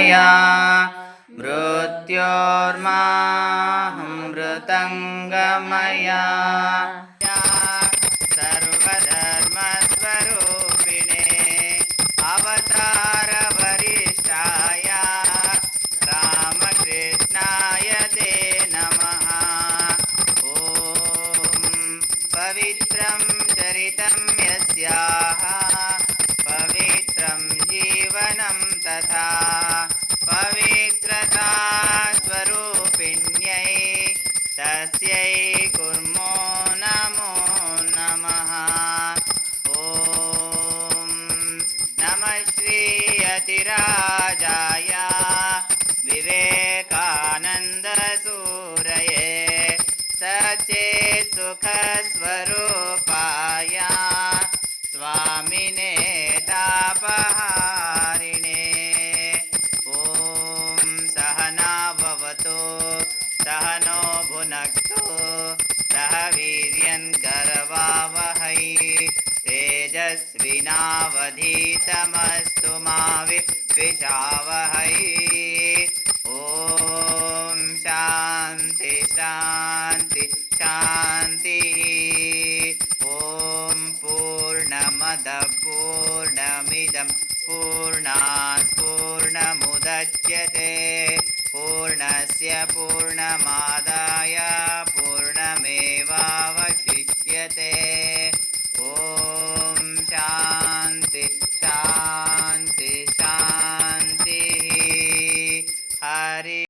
मृत्योर्माहमृतङ्गमया सर्वधर्मस्वरूपिणे अवतारवरिष्ठाय रामकृष्णाय ते नमः। ॐ पवित्रं चरितं तथा तस्यै कुर्मो नमो नमः ॐ नमः श्रीयतिराजाय विवेकानन्दसूरये सचेत् सुखस्वरूपाय सह वीर्यङ्करवावहै तेजस्विनावधीतमस्तु मा विद्विषावहै ॐ शान्ति शान्ति शान्तिः ॐ पूर्णमदः पूर्णमिदं पूर्णात् पूर्णमुदच्यते पूर्णस्य पूर्णमादाय